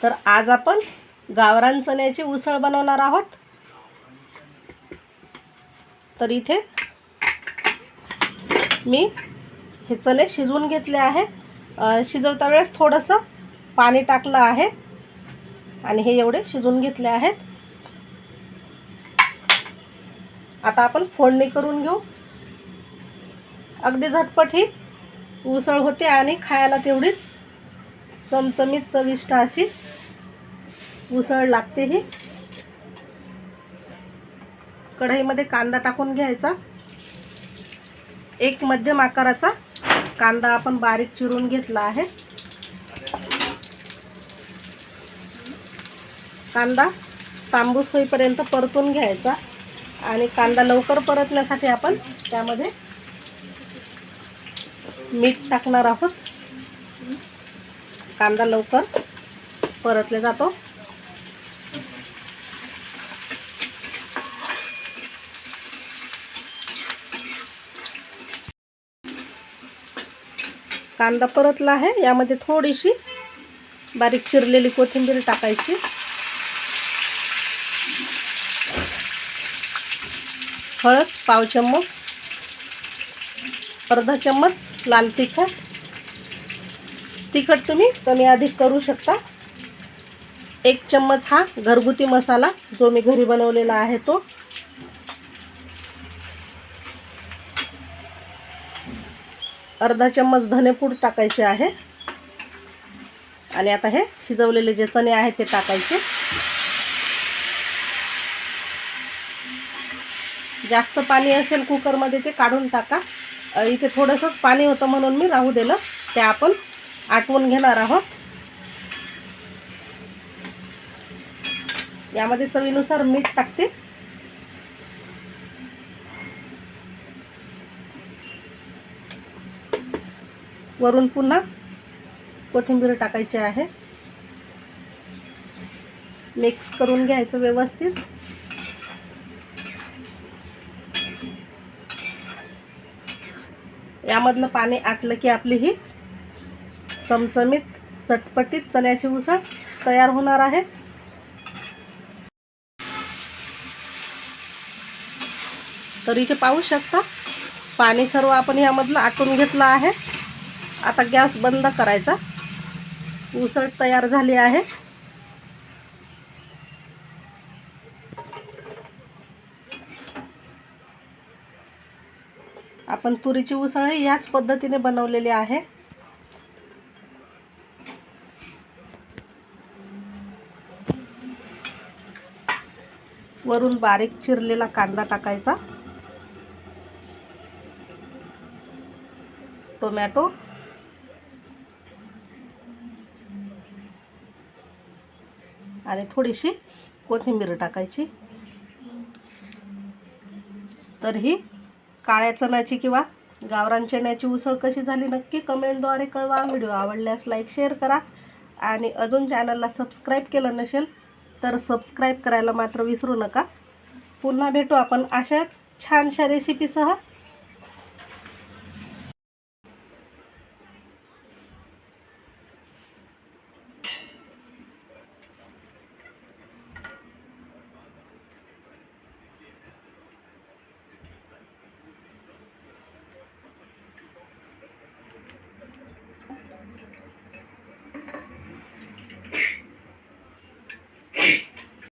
तर आज आपण गावरान चण्याची उसळ बनवणार आहोत. तर इथे मी हे चणे शिजवून घेतले आहे. शिजवता वेळेस थोडंसं पाणी टाकलं आहे आणि हे एवढे शिजवून घेतले आहेत. आता आपण फोडणी करून घेऊ. अगदी झटपट ही उसळ होते आणि खायला तेवढीच चमचमीत चविष्ट अशी उसळ लागते ही. कढईमध्ये कांदा टाकून घ्यायचा. एक मध्यम आकाराचा कांदा आपण बारीक चिरून घेतला आहे. कांदा तांबूस होईपर्यंत परतून घ्यायचा आणि कांदा लवकर परतण्यासाठी आपण त्यामध्ये मीठ टाकणार आहोत. कांदा लवकर परतले जातो. कांदा परतला आहे. यामध्ये थोडीशी बारीक चिरलेली कोथिंबीर टाकायची. हळद पाव चम्मच अर्धा चम्मच लाल तिखट. तिखट तुम्ही कमी अधिक करू शकता. एक चम्मच हा घरगुती मसाला जो मी घरी बनवलेला आहे तो. अर्धा चम्मच धनेपूड टाकायचे आहे. आणि आता हे शिजवलेले जे चणे आहेत ते टाकायचे. जास्त पाणी असेल कुकरमध्ये ते काढून टाका. इथे थोडंसंच पाणी होतं म्हणून मी राहू दिलं. ते आपण आटवून घेणार आहोत. यामध्ये चवीनुसार मीठ टाकते. वरून पुन्हा कोथिंबीर टाकायची आहे. मिक्स करून घ्यायचं व्यवस्थित. यामधलं पाणी आटलं की आपली ही चमचमीत चटपटीत चण्याची उसळ तयार होणार आहे. तर इथे पाहू शकता पाणी सर्व आपण यामधलं आटून घेतलं आहे. आता गॅस बंद करायचा. उसळ तयार झाली आहे. आपण तुरीची उसळ याच पद्धतीने बनवलेली आहे. वरून बारीक चिरलेला कांदा टाकायचा. टोमॅटो. आणि थोडीशी कोथिंबीर टाकायची. तर ही काळ्या चण्याची किंवा गावरान चण्याची उसळ कशी झाली नक्की कमेंटद्वारे कळवा. व्हिडिओ आवडल्यास लाईक शेअर करा आणि अजून चॅनलला सबस्क्राईब केलं नसेल तर सबस्क्राईब करायला मात्र विसरू नका. पुन्हा भेटू आपण अशाच छानशा रेसिपीसह